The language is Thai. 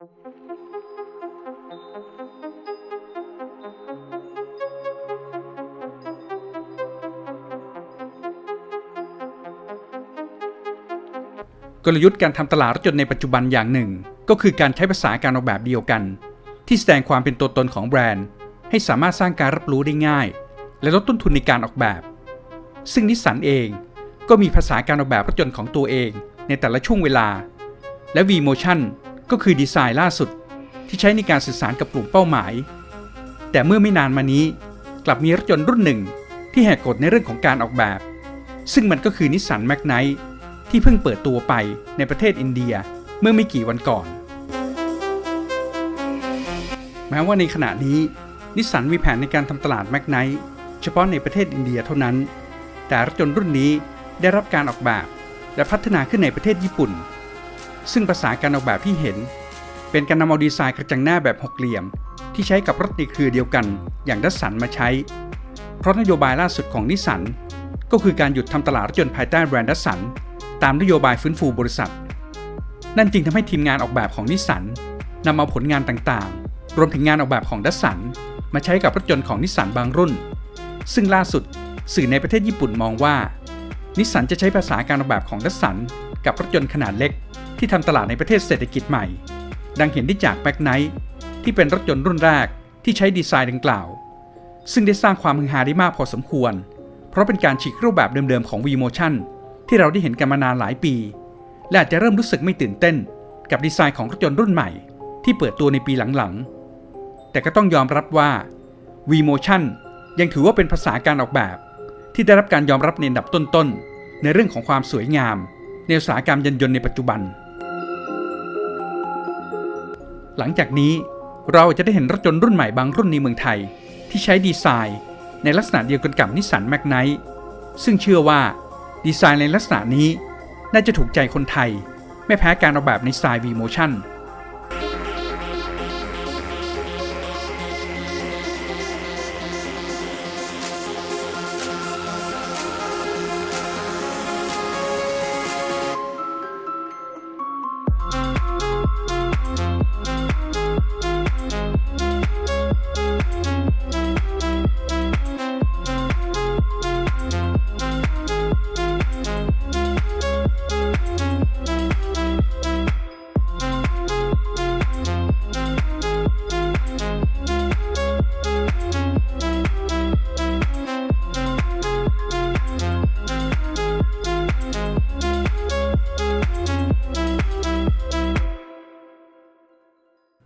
กลยุทธ์การทำตลาดรถยนต์ในปัจจุบันอย่างหนึ่ง ก็คือการใช้ภาษาการออกแบบเดียวกัน ที่แสดงความเป็นตัวตนของแบรนด์ ให้สามารถสร้างการรับรู้ได้ง่าย และลดต้นทุนในการออกแบบ ซึ่งนิสสันเองก็มีภาษาการออกแบบรถยนต์ของตัวเองในแต่ละช่วงเวลา และ V-Motion ก็คือดีไซน์ล่าสุดที่ใช้ในการสื่อสารกับกลุ่มเป้าหมาย แต่เมื่อไม่นานมานี้กลับมีรถยนต์รุ่นหนึ่งที่แหกกฎในเรื่องของการออกแบบ ซึ่งมันก็คือนิสสันแมกไนที่เพิ่งเปิดตัวไปในประเทศอินเดียเมื่อไม่กี่วันก่อน แม้ว่าในขณะนี้นิสสันมีแผนในการทำตลาดแมกไนเฉพาะในประเทศอินเดียเท่านั้น แต่รถยนต์รุ่นนี้ได้รับการออกแบบ และพัฒนาขึ้นในประเทศญี่ปุ่น ซึ่งภาษาการออกแบบที่เห็น เป็นการนำเอาดีไซน์กระจังหน้าแบบหกเหลี่ยม ที่ใช้กับรถในเครือเดียวกัน อย่างดัสสันมาใช้ เพราะนโยบายล่าสุดของนิสสันก็คือการหยุดทำตลาดรถยนต์ภายใต้แบรนด์ดัสสันตามนโยบายฟื้นฟูบริษัท นั่นจึงทำให้ทีมงานออกแบบของนิสสันนำเอาผลงานต่างๆ รวมถึงงานออกแบบของดัสสันมาใช้กับรถยนต์ของนิสสันบางรุ่น ซึ่งล่าสุดสื่อในประเทศญี่ปุ่นมองว่านิสสันจะใช้ภาษาการออกแบบของดัสสันกับรถยนต์ขนาดเล็ก ที่ทำตลาดในประเทศเศรษฐกิจใหม่ ดังเห็นได้จากแบ็กไนท์ที่เป็นรถยนต์รุ่นแรกที่ใช้ดีไซน์ดังกล่าว ซึ่งได้สร้างความฮือฮาได้มากพอสมควร เพราะเป็นการฉีกรูปแบบเดิมๆของ V-Motion ที่เราได้เห็นกันมานานหลายปี และอาจจะเริ่มรู้สึกไม่ตื่นเต้น กับดีไซน์ของรถยนต์รุ่นใหม่ ที่เปิดตัวในปีหลังๆ แต่ก็ต้องยอมรับว่า V-Motion ยังถือว่าเป็นภาษาการออกแบบ ที่ได้รับการยอมรับในอันดับต้นๆในเรื่องของความสวยงาม ในอุตสาหกรรมยานยนต์ในปัจจุบัน หลังจากนี้เราจะได้เห็นรถยนต์รุ่นใหม่บางรุ่นในเมืองไทย ที่ใช้ดีไซน์ ในลักษณะเดียวกันกับนิสสันแมกไนซึ่งเชื่อว่าดีไซน์ในลักษณะนี้ น่าจะถูกใจคนไทย ไม่แพ้การออกแบบในสไตล์วีโมชั่น